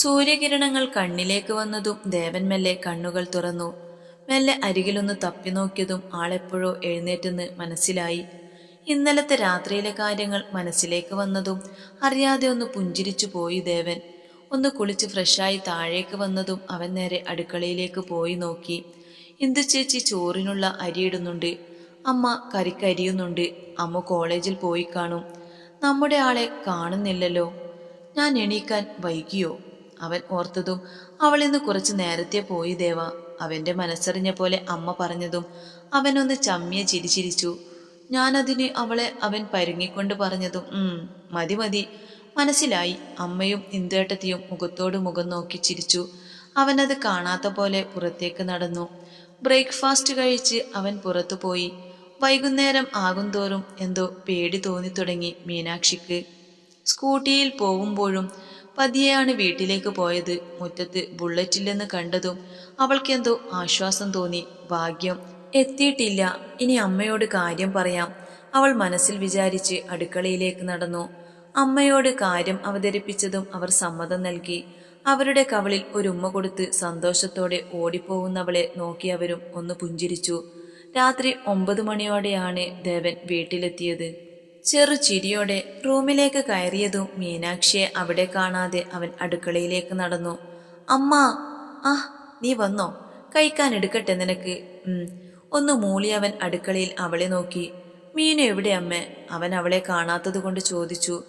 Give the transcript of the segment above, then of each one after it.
സൂര്യകിരണങ്ങൾ കണ്ണിലേക്ക് വന്നതും ദേവൻ മെല്ലെ കണ്ണുകൾ തുറന്നു. മെല്ലെ അരികിലൊന്ന് തപ്പി നോക്കിയതും ആളെപ്പോഴോ എഴുന്നേറ്റെന്ന് മനസ്സിലായി. ഇന്നലത്തെ രാത്രിയിലെ കാര്യങ്ങൾ മനസ്സിലേക്ക് വന്നതും അറിയാതെ ഒന്ന് പുഞ്ചിരിച്ചു പോയി ദേവൻ. ഒന്ന് കുളിച്ച് ഫ്രഷായി താഴേക്ക് വന്നതും അവൻ നേരെ അടുക്കളയിലേക്ക് പോയി നോക്കി. ഇന്ദു ചേച്ചി ചോറിനുള്ള അരിയിടുന്നുണ്ട് അമ്മ കറിക്കരിയുന്നുണ്ട് അമ്മ കോളേജിൽ പോയി കാണും. നമ്മുടെ ആളെ കാണുന്നില്ലല്ലോ. ഞാൻ എണീക്കാൻ വൈകിയോ? അവൻ ഓർത്തതും അവൾ ഇന്ന് കുറച്ചു നേരത്തെ പോയി ദേവ. അവന്റെ മനസ്സറിഞ്ഞ പോലെ അമ്മ പറഞ്ഞതും അവനൊന്ന് ചമ്മിയ ചിരിച്ചിരിച്ചു. ഞാനതിന് അവളെ അവൻ പരുങ്ങിക്കൊണ്ട് പറഞ്ഞതും മതി മതി. മനസ്സിലായി. അമ്മയും ഇന്ദേട്ടത്തിയും മുഖത്തോട് മുഖം നോക്കി ചിരിച്ചു. അവനത് കാണാത്ത പോലെ പുറത്തേക്ക് നടന്നു. ബ്രേക്ക്ഫാസ്റ്റ് കഴിച്ച് അവൻ പുറത്തു പോയി. വൈകുന്നേരം ആകുന്തോറും എന്തോ പേടി തോന്നി തുടങ്ങി മീനാക്ഷിക്ക്. സ്കൂട്ടിയിൽ പോകുമ്പോഴും പതിയെയാണ് വീട്ടിലേക്ക് പോയത്. മുറ്റത്ത് ബുള്ളറ്റില്ലെന്ന് കണ്ടതും അവൾക്കെന്തോ ആശ്വാസം തോന്നി. ഭാഗ്യം എത്തിയിട്ടില്ല. ഇനി അമ്മയോട് കാര്യം പറയാം. അവൾ മനസ്സിൽ വിചാരിച്ച് അടുക്കളയിലേക്ക് നടന്നു. അമ്മയോട് കാര്യം അവതരിപ്പിച്ചതും അവർ സമ്മതം നൽകി. അവരുടെ കവളിൽ ഒരു ഉമ്മ കൊടുത്ത് സന്തോഷത്തോടെ ഓടിപ്പോകുന്നവളെ നോക്കിയവരും ഒന്ന് പുഞ്ചിരിച്ചു. രാത്രി ഒമ്പത് മണിയോടെയാണ് ദേവൻ വീട്ടിലെത്തിയത്. ചെറു ചിരിയോടെ റൂമിലേക്ക് കയറിയതും മീനാക്ഷിയെ അവിടെ കാണാതെ അവൻ അടുക്കളയിലേക്ക് നടന്നു. അമ്മ ആ നീ വന്നോ? കഴിക്കാൻ എടുക്കട്ടെ നിനക്ക്. ഒന്ന് മൂളി അവൻ അടുക്കളയിൽ അവളെ നോക്കി. മീനു എവിടെ അമ്മ? അവൻ അവളെ കാണാത്തത് കൊണ്ട് ചോദിച്ചു.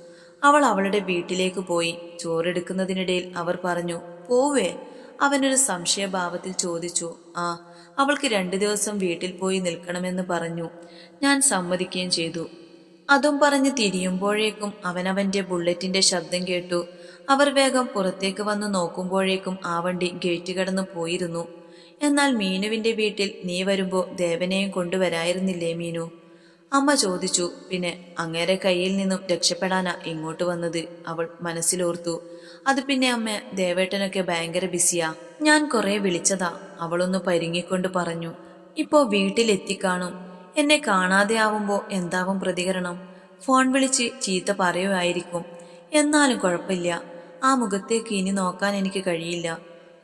അവൾ അവളുടെ വീട്ടിലേക്ക് പോയി. ചോറെടുക്കുന്നതിനിടയിൽ അവർ പറഞ്ഞു പോവേ. അവനൊരു സംശയഭാവത്തിൽ ചോദിച്ചു. ആ അവൾക്ക് രണ്ടു ദിവസം വീട്ടിൽ പോയി നിൽക്കണമെന്ന് പറഞ്ഞു. ഞാൻ സമ്മതിക്കുകയും ചെയ്തു. അതും പറഞ്ഞ് തിരിയുമ്പോഴേക്കും അവനവന്റെ ബുള്ളറ്റിന്റെ ശബ്ദം കേട്ടു. അവർ വേഗം പുറത്തേക്ക് വന്ന് നോക്കുമ്പോഴേക്കും ആ വണ്ടി ഗേറ്റ് കടന്നു പോയിരുന്നു. എന്നാൽ മീനുവിന്റെ വീട്ടിൽ നീ വരുമ്പോ ദേവനെയും കൊണ്ടുവരായിരുന്നില്ലേ മീനു? അമ്മ ചോദിച്ചു. പിന്നെ അങ്ങേരെ കയ്യിൽ നിന്നും രക്ഷപ്പെടാനാ ഇങ്ങോട്ട് വന്നത് അവൾ മനസ്സിലോർത്തു. അത് പിന്നെ അമ്മ ദേവേട്ടനൊക്കെ ഭയങ്കര ബിസിയാ. ഞാൻ കുറെ വിളിച്ചതാ. അവളൊന്ന് പരിങ്ങിക്കൊണ്ട് പറഞ്ഞു. ഇപ്പോ വീട്ടിലെത്തിക്കാണും. എന്നെ കാണാതെ ആവുമ്പോൾ എന്താവും പ്രതികരണം? ഫോൺ വിളിച്ച് ചീത്ത പറയുമായിരിക്കും എന്നാലും കുഴപ്പമില്ല. ആ മുഖത്തേക്ക് ഇനി നോക്കാൻ എനിക്ക് കഴിയില്ല.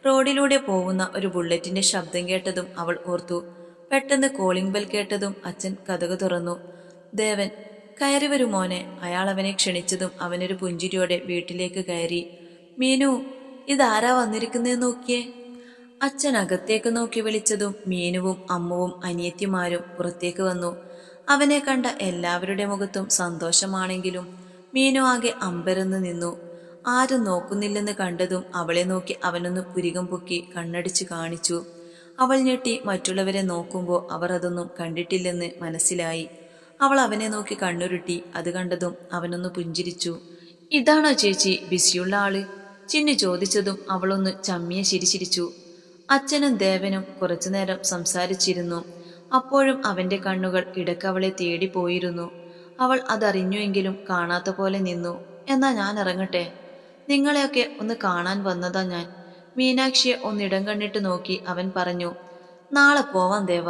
റോഡിലൂടെ പോകുന്ന ഒരു ബുള്ളറ്റിന്റെ ശബ്ദം കേട്ടതും അവൾ ഓർത്തു. പെട്ടെന്ന് കോളിംഗ് ബെൽ കേട്ടതും അച്ഛൻ കഥക് തുറന്നു. ദേവൻ കയറി വരും മോനെ. അയാൾ അവനെ ക്ഷണിച്ചതും അവനൊരു പുഞ്ചിരിയോടെ വീട്ടിലേക്ക് കയറി. മീനു ഇതാരാ വന്നിരിക്കുന്നതെന്ന് നോക്കിയേ? അച്ഛൻ അകത്തേക്ക് നോക്കി വിളിച്ചതും മീനുവും അമ്മുവും അനിയത്തിമാരും പുറത്തേക്ക് വന്നു. അവനെ കണ്ട എല്ലാവരുടെ മുഖത്തും സന്തോഷമാണെങ്കിലും മീനു ആകെ അമ്പരന്ന് നിന്നു. ആരും നോക്കുന്നില്ലെന്ന് കണ്ടതും അവളെ നോക്കി അവനൊന്ന് പുരികം പൊക്കി കണ്ണടിച്ചു കാണിച്ചു. അവൾ ഞെട്ടി മറ്റുള്ളവരെ നോക്കുമ്പോൾ അവർ അതൊന്നും കണ്ടിട്ടില്ലെന്ന് മനസ്സിലായി. അവൾ അവനെ നോക്കി കണ്ണുരുട്ടി അത് കണ്ടതും അവനൊന്ന് പുഞ്ചിരിച്ചു. ഇതാണോ ചേച്ചി ബിസിയുള്ള ആൾ? ചിന്നു ചോദിച്ചതും അവളൊന്ന് ചമ്മിയെ ചിരിച്ചിരിച്ചു. അച്ഛനും ദേവനും കുറച്ചുനേരം സംസാരിച്ചിരുന്നു. അപ്പോഴും അവന്റെ കണ്ണുകൾ ഇടക്കവളെ തേടി പോയിരുന്നു. അവൾ അതറിഞ്ഞുവെങ്കിലും കാണാത്ത പോലെ നിന്നു. എന്നാ ഞാൻ ഇറങ്ങട്ടെ? നിങ്ങളെയൊക്കെ ഒന്ന് കാണാൻ വന്നതാ ഞാൻ. മീനാക്ഷിയെ ഒന്നിടം കണ്ടിട്ട് നോക്കി അവൻ പറഞ്ഞു നാളെ പോവാം ദേവ.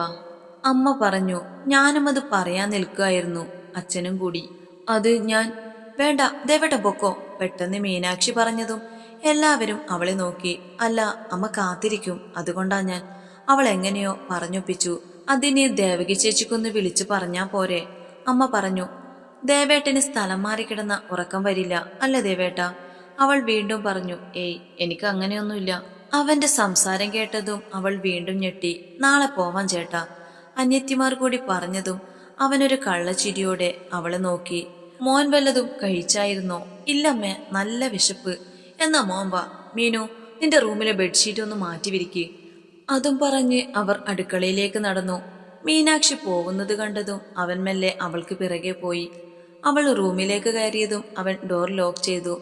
അമ്മ പറഞ്ഞു ഞാനും അത് പറയാൻ നിൽക്കുകയായിരുന്നു അച്ഛനും കൂടി. അത് ഞാൻ വേണ്ട ദേവട്ടെ പൊക്കോ പെട്ടെന്ന് മീനാക്ഷി പറഞ്ഞതും എല്ലാവരും അവളെ നോക്കി. അല്ല അമ്മ കാത്തിരിക്കും. അതുകൊണ്ടാ ഞാൻ. അവൾ എങ്ങനെയോ പറഞ്ഞൊപ്പിച്ചു. അതിനെ ദേവകി ചേച്ചിക്കൊന്ന് വിളിച്ചു പറഞ്ഞാ പോരെ. അമ്മ പറഞ്ഞു. ദേവേട്ടന് സ്ഥലം മാറിക്കിടന്ന ഉറക്കം വരില്ല. അല്ല ദേവേട്ട. അവൾ വീണ്ടും പറഞ്ഞു. ഏയ് എനിക്ക് അങ്ങനെയൊന്നുമില്ല. അവന്റെ സംസാരം കേട്ടതും അവൾ വീണ്ടും ഞെട്ടി. നാളെ പോവാൻ ചേട്ടാ. അന്യത്തിമാർ കൂടി പറഞ്ഞതും അവനൊരു കള്ളച്ചിരിയോടെ അവളെ നോക്കി. മോൻ വല്ലതും കഴിച്ചായിരുന്നോ? ഇല്ലമ്മേ നല്ല വിശപ്പ്. എന്നാ വാ മീനു നിന്റെ റൂമിലെ ബെഡ്ഷീറ്റ് ഒന്ന് മാറ്റി വിരിക്ക്. അതും പറഞ്ഞ് അവർ അടുക്കളയിലേക്ക് നടന്നു. മീനാക്ഷി പോകുന്നത് കണ്ടതും അവൻ മെല്ലെ അവൾക്ക് പിറകെ പോയി. അവൾ റൂമിലേക്ക് കയറിയതും അവൻ ഡോർ ലോക്ക് ചെയ്തു.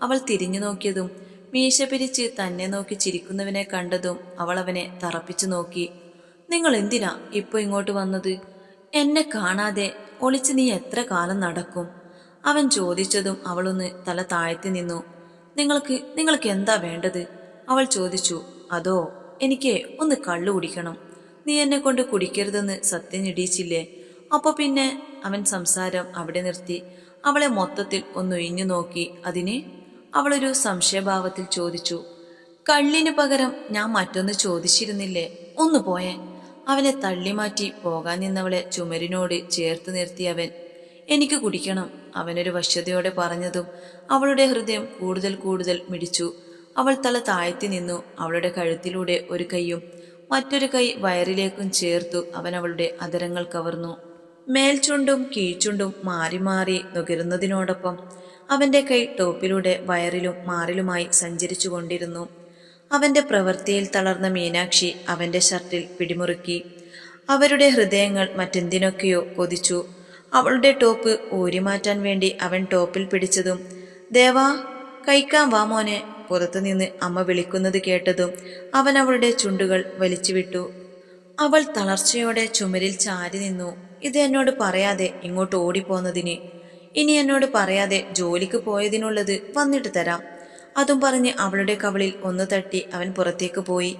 അവൾ തിരിഞ്ഞു നോക്കിയതും മീശ പിരിച്ച് തന്നെ നോക്കി ചിരിക്കുന്നവനെ കണ്ടതും അവൾ അവനെ തറപ്പിച്ചു നോക്കി. നിങ്ങൾ എന്തിനാ ഇപ്പൊ ഇങ്ങോട്ട് വന്നത്? എന്നെ കാണാതെ ഒളിച്ച് നീ എത്ര കാലം നടക്കും? അവൻ ചോദിച്ചതും അവളൊന്ന് തല താഴ്ത്തി നിന്നു. നിങ്ങൾക്ക് നിങ്ങൾക്ക് എന്താ വേണ്ടത്? അവൾ ചോദിച്ചു അതോ എനിക്ക് ഒന്ന് കള്ളു കുടിക്കണം. നീ എന്നെ കൊണ്ട് കുടിക്കരുതെന്ന് സത്യം ഇടിയിച്ചില്ലേ അപ്പൊ പിന്നെ അവൻ സംസാരം അവിടെ നിർത്തി. അവളെ മൊത്തത്തിൽ ഒന്ന് ഒന്നൊഴിഞ്ഞു നോക്കി. അതിന് അവളൊരു സംശയഭാവത്തിൽ ചോദിച്ചു കള്ളിന് പകരം ഞാൻ മറ്റൊന്ന് ചോദിച്ചിരുന്നില്ലേ? ഒന്നു പോയെ. അവനെ തള്ളിമാറ്റി പോകാൻ നിന്നവളെ ചുമരിനോട് ചേർത്ത് നിർത്തി അവൻ എനിക്ക് കുടിക്കണം. അവനൊരു വശ്യതയോടെ പറഞ്ഞതും അവളുടെ ഹൃദയം കൂടുതൽ കൂടുതൽ മിടിച്ചു. അവൾ തല താഴ്ത്തി നിന്നു. അവളുടെ കഴുത്തിലൂടെ ഒരു കൈയും മറ്റൊരു കൈ വയറിലേക്കും ചേർത്തു അവൻ അവളുടെ അതരങ്ങൾ കവർന്നു. മേൽചുണ്ടും കീഴ്ചുണ്ടും മാറി മാറി നുകരുന്നതിനോടൊപ്പം അവന്റെ കൈ ടോപ്പിലൂടെ വയറിലും മാറിലുമായി സഞ്ചരിച്ചു കൊണ്ടിരുന്നു. അവന്റെ പ്രവൃത്തിയിൽ തളർന്ന മീനാക്ഷി അവന്റെ ഷർട്ടിൽ പിടിമുറുക്കി. അവരുടെ ഹൃദയങ്ങൾ മറ്റെന്തിനൊക്കെയോ കൊതിച്ചു. അവളുടെ ടോപ്പ് ഊരി മാറ്റാൻ വേണ്ടി അവൻ ടോപ്പിൽ പിടിച്ചതും ദേവാ കഴിക്കാൻ വാ മോനെ പുറത്തുനിന്ന് അമ്മ വിളിക്കുന്നത് കേട്ടതും അവൻ അവളുടെ ചുണ്ടുകൾ വലിച്ചുവിട്ടു. അവൾ തളർച്ചയോടെ ചുമരിൽ ചാരി നിന്നു. ഇത് എന്നോട് പറയാതെ ഇങ്ങോട്ട് ഓടിപ്പോന്നതിന്. ഇനി എന്നോട് പറയാതെ ജോലിക്ക് പോയതിനുള്ളത് വന്നിട്ട് തരാം. അതും പറഞ്ഞ് അവളുടെ കവളിൽ ഒന്ന് തട്ടി അവൻ പുറത്തേക്ക് പോയി.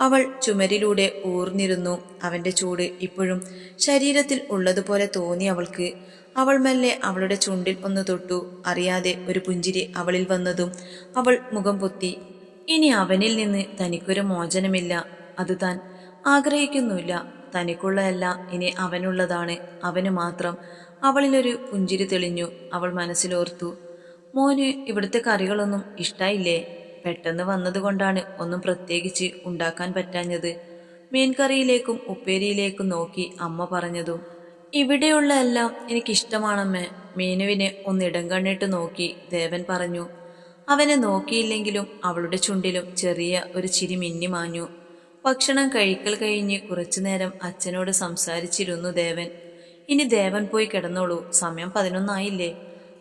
അവൾ ചുമരിലൂടെ ഊർന്നിരുന്നു. അവന്റെ ചൂട് ഇപ്പോഴും ശരീരത്തിൽ ഉള്ളതുപോലെ തോന്നി അവൾക്ക്. അവൾ മെല്ലെ അവളുടെ ചുണ്ടിൽ ഒന്ന് തൊട്ടു. അറിയാതെ ഒരു പുഞ്ചിരി അവളിൽ വന്നതും അവൾ മുഖം പൊത്തി. ഇനി അവനിൽ നിന്ന് തനിക്കൊരു മോചനമില്ല. അത് താൻ ആഗ്രഹിക്കുന്നുമില്ല. തനിക്കുള്ളതല്ല ഇനി അവനുള്ളതാണ്. അവന് മാത്രം അവളിലൊരു പുഞ്ചിരി തെളിഞ്ഞു. അവൾ മനസ്സിലോർത്തു. മോന് ഇവിടുത്തെ കറികളൊന്നും ഇഷ്ടായില്ലേ? പെട്ടെന്ന് വന്നതുകൊണ്ടാണ് ഒന്നും പ്രത്യേകിച്ച് ഉണ്ടാക്കാൻ പറ്റാഞ്ഞത്. മീൻകറിയിലേക്കും ഉപ്പേരിയിലേക്കും നോക്കി അമ്മ പറഞ്ഞതും ഇവിടെയുള്ള എല്ലാം എനിക്കിഷ്ടമാണമ്മേ മീനുവിനെ ഒന്നിടം കണ്ണിട്ട് നോക്കി ദേവൻ പറഞ്ഞു. അവനെ നോക്കിയില്ലെങ്കിലും അവളുടെ ചുണ്ടിലും ചെറിയ ഒരു ചിരി മിന്നി മാഞ്ഞു. ഭക്ഷണം കഴിക്കൽ കഴിഞ്ഞ് കുറച്ചുനേരം അച്ഛനോട് സംസാരിച്ചിരുന്നു ദേവൻ. ഇനി ദേവൻ പോയി കിടന്നോളൂ സമയം പതിനൊന്നായില്ലേ?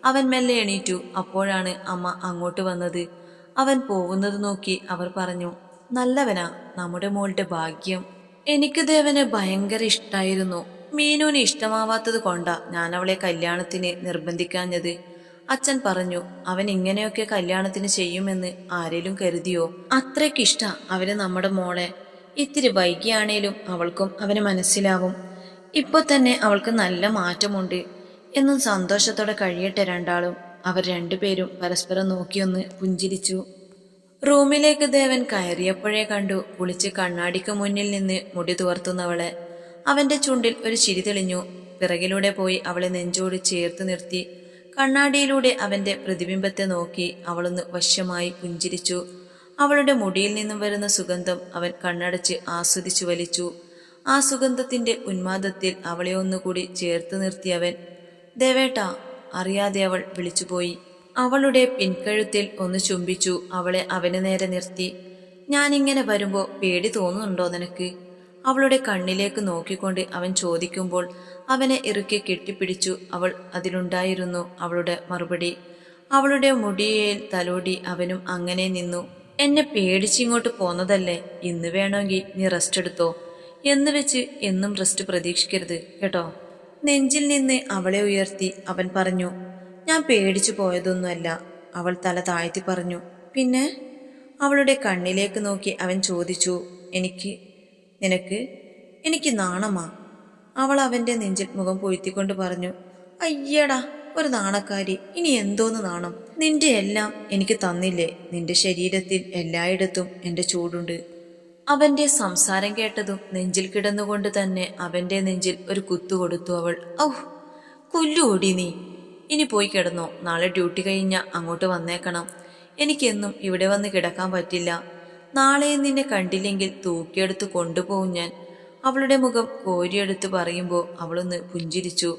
അവൻ മെല്ലെ എണീറ്റു അപ്പോഴാണ് അമ്മ അങ്ങോട്ട് വന്നത്. അവൻ പോകുന്നത് നോക്കി അവർ പറഞ്ഞു നല്ലവനാ നമ്മുടെ മോളുടെ ഭാഗ്യം. എനിക്ക് ദേവനെ ഭയങ്കര ഇഷ്ടായിരുന്നു. മീനുവിന് ഇഷ്ടമാവാത്തത് കൊണ്ടാ ഞാൻ അവളെ കല്യാണത്തിന് നിർബന്ധിക്കാഞ്ഞത്. അച്ഛൻ പറഞ്ഞു അവൻ ഇങ്ങനെയൊക്കെ കല്യാണത്തിന് ചെയ്യുമെന്ന് ആരേലും കരുതിയോ? അത്രയ്ക്കിഷ്ട അവന് നമ്മുടെ മോളെ. ഇത്തിരി വൈകിയാണേലും അവൾക്കും അവന് മനസ്സിലാവും. ഇപ്പൊ തന്നെ അവൾക്ക് നല്ല മാറ്റമുണ്ട്. എന്നും സന്തോഷത്തോടെ കഴിയട്ടെ രണ്ടാളും. അവർ രണ്ടുപേരും പരസ്പരം നോക്കിയൊന്ന് പുഞ്ചിരിച്ചു. റൂമിലേക്ക് ദേവൻ കയറിയപ്പോഴേ കണ്ടു പുളിച്ച് കണ്ണാടിക്ക് മുന്നിൽ നിന്ന് മുടി തുവർത്തുന്നവളെ. അവന്റെ ചുണ്ടിൽ ഒരു ചിരി തെളിഞ്ഞു. പിറകിലൂടെ പോയി അവളെ നെഞ്ചോട് ചേർത്ത് നിർത്തി. കണ്ണാടിയിലൂടെ അവന്റെ പ്രതിബിംബത്തെ നോക്കി അവളൊന്ന് വശ്യമായി പുഞ്ചിരിച്ചു. അവളുടെ മുടിയിൽ നിന്നും വരുന്ന സുഗന്ധം അവൻ കണ്ണടച്ച് ആസ്വദിച്ചു വലിച്ചു. ആ സുഗന്ധത്തിന്റെ ഉന്മാദത്തിൽ അവളെ ഒന്നുകൂടി ചേർത്ത് നിർത്തിയവൻ ദേവേട്ട അറിയാതെ അവൾ വിളിച്ചുപോയി. അവളുടെ പിൻകഴുത്തിൽ ഒന്ന് ചുംബിച്ചു. അവളെ അവന് നേരെ നിർത്തി. ഞാനിങ്ങനെ വരുമ്പോ പേടി തോന്നുന്നുണ്ടോ നിനക്ക്? അവളുടെ കണ്ണിലേക്ക് നോക്കിക്കൊണ്ട് അവൻ ചോദിക്കുമ്പോൾ അവനെ ഇറുക്കി കെട്ടിപ്പിടിച്ചു. അവൾ അതിലുണ്ടായിരുന്നു അവളുടെ മറുപടി. അവളുടെ മുടിയേൽ തലോടി അവനും അങ്ങനെ നിന്നു. എന്നെ പേടിച്ചിങ്ങോട്ട് പോന്നതല്ലേ? ഇന്ന് വേണമെങ്കിൽ നീ റെസ്റ്റ് എടുത്തോ. എന്ന് വെച്ച് എന്നും റെസ്റ്റ് പ്രതീക്ഷിക്കരുത് കേട്ടോ? നെഞ്ചിൽ നിന്ന് അവളെ ഉയർത്തി അവൻ പറഞ്ഞു ഞാൻ പേടിച്ചു പോയതൊന്നുമല്ല അവൾ തല താഴ്ത്തി പറഞ്ഞു. പിന്നെ? അവളുടെ കണ്ണിലേക്ക് നോക്കി അവൻ ചോദിച്ചു എനിക്ക് നിനക്ക് എനിക്ക് നാണമാ? അവൾ അവന്റെ നെഞ്ചിൽ മുഖം പൊഴുത്തിക്കൊണ്ട് പറഞ്ഞു അയ്യടാ ഒരു നാണക്കാരി ഇനി എന്തോന്ന് നാണം? നിന്റെ എല്ലാം എനിക്ക് തന്നില്ലേ നിന്റെ ശരീരത്തിൽ എല്ലായിടത്തും എന്റെ ചൂടുണ്ട്. അവന്റെ സംസാരം കേട്ടതും നെഞ്ചിൽ കിടന്നുകൊണ്ട് തന്നെ അവന്റെ നെഞ്ചിൽ ഒരു കുത്തു കൊടുത്തു അവൾ. ഔ ഓടി നീ. ഇനി പോയി കിടന്നോ. നാളെ ഡ്യൂട്ടി കഴിഞ്ഞ അങ്ങോട്ട് വന്നേക്കണം. എനിക്കെന്നും ഇവിടെ വന്ന് കിടക്കാൻ പറ്റില്ല. നാളെ നിന്നെ കണ്ടില്ലെങ്കിൽ തൂക്കിയെടുത്ത് കൊണ്ടുപോകും ഞാൻ. അവളുടെ മുഖം കോരിയെടുത്ത് പറയുമ്പോൾ അവളൊന്ന് പുഞ്ചിരിച്ചു.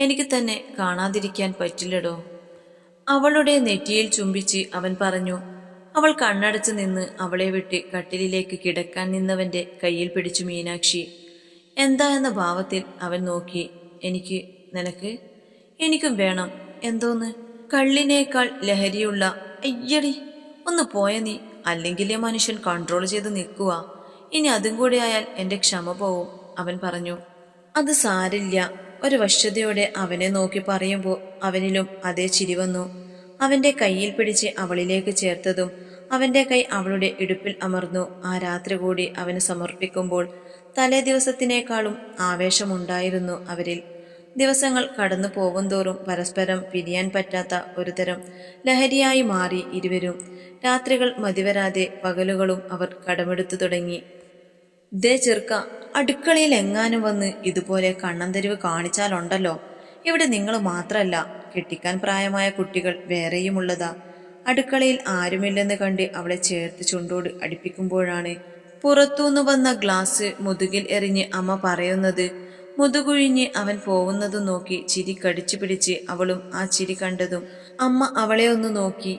എനിക്ക് തന്നെ കാണാതിരിക്കാൻ പറ്റില്ലടോ. അവളുടെ നെറ്റിയിൽ ചുംബിച്ച് അവൻ പറഞ്ഞു അവൾ കണ്ണടച്ചു നിന്ന് അവളെ വിട്ട് കട്ടിലിലേക്ക് കിടക്കാൻ നിന്നവന്റെ കയ്യിൽ പിടിച്ചു മീനാക്ഷി. എന്താ എന്ന ഭാവത്തിൽ അവൻ നോക്കി എനിക്ക് നിനക്ക്? എനിക്കും വേണം. എന്തോന്ന്? കള്ളിനേക്കാൾ ലഹരിയുള്ള അയ്യടി ഒന്ന് പോയ നീ. അല്ലെങ്കിലേ മനുഷ്യൻ കൺട്രോൾ ചെയ്ത് നിൽക്കുക ഇനി അതും കൂടെ ആയാൽ എന്റെ ക്ഷമ പോവും അവൻ പറഞ്ഞു. അത് സാരില്ല. ഒരു വശ്യതയോടെ അവനെ നോക്കി പറയുമ്പോൾ അവനിലും അതേ ചിരി വന്നു. അവന്റെ കയ്യിൽ പിടിച്ച് അവളിലേക്ക് ചേർത്തതും അവന്റെ കൈ അവളുടെ ഇടുപ്പിൽ അമർന്നു. ആ രാത്രി കൂടി അവന് സമർപ്പിക്കുമ്പോൾ തലേ ദിവസത്തിനേക്കാളും ആവേശമുണ്ടായിരുന്നു അവരിൽ. ദിവസങ്ങൾ കടന്നു പോകുന്തോറും പരസ്പരം പിരിയാൻ പറ്റാത്ത ഒരുതരം ലഹരിയായി മാറി ഇരുവരും. രാത്രികൾ മതിവരാതെ പകലുകളും അവർ കടമെടുത്തു തുടങ്ങി. ദേ ചെറുക്ക അടുക്കളയിൽ എങ്ങാനും വന്ന് ഇതുപോലെ കണ്ണന്തരിവ് കാണിച്ചാലുണ്ടല്ലോ. ഇവിടെ നിങ്ങൾ മാത്രമല്ല കെട്ടിക്കാൻ പ്രായമായ കുട്ടികൾ വേറെയുമുള്ളതാ. അടുക്കളയിൽ ആരുമില്ലെന്ന് കണ്ട് അവളെ ചേർത്ത് ചുണ്ടോട് അടുപ്പിക്കുമ്പോഴാണ് പുറത്തുനിന്ന് വന്ന ഗ്ലാസ് മുതുകിൽ എറിഞ്ഞ് അമ്മ പറയുന്നത് മുതുകുഴിഞ്ഞ് അവൻ പോകുന്നതും നോക്കി ചിരി കടിച്ചു പിടിച്ച് അവളും ആ ചിരി കണ്ടതും. അമ്മ അവളെ ഒന്ന് നോക്കി.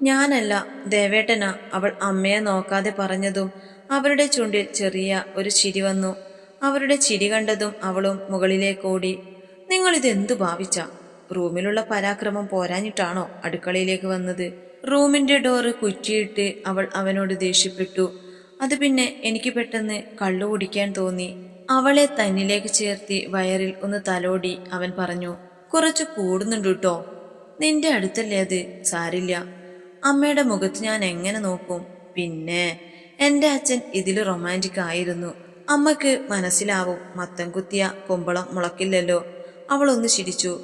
ഞാനല്ല ദേവേട്ടനാ അവൾ അമ്മയെ നോക്കാതെ പറഞ്ഞതും അവരുടെ ചുണ്ടിൽ ചെറിയ ഒരു ചിരി വന്നു. അവരുടെ ചിരി കണ്ടതും അവളും മുകളിലേക്കോടി നിങ്ങൾ ഇതെന്തു ഭാവിച്ച? റൂമിലുള്ള പരാക്രമം പോരാഞ്ഞിട്ടാണോ അടുക്കളയിലേക്ക് വന്നത്? റൂമിന്റെ ഡോറ് കുറ്റിയിട്ട് അവൾ അവനോട് ദേഷ്യപ്പെട്ടു. അത് പിന്നെ എനിക്ക് പെട്ടെന്ന് കള്ളു കുടിക്കാൻ തോന്നി. അവളെ തന്നിലേക്ക് ചേർത്തി വയറിൽ ഒന്ന് തലോടി അവൻ പറഞ്ഞു കുറച്ച് കൂടുന്നുണ്ട് കേട്ടോ നിന്റെ അടുത്തല്ലേ അത്? സാരില്ല. അമ്മയുടെ മുഖത്ത് ഞാൻ എങ്ങനെ നോക്കും? പിന്നെ എന്റെ അച്ഛൻ ഇതിൽ റൊമാന്റിക് ആയിരുന്നു. അമ്മയ്ക്ക് മനസ്സിലാവും മത്തം കുത്തിയ കുമ്പളം മുളക്കില്ലല്ലോ. അവളൊന്ന് ചിരിച്ചു.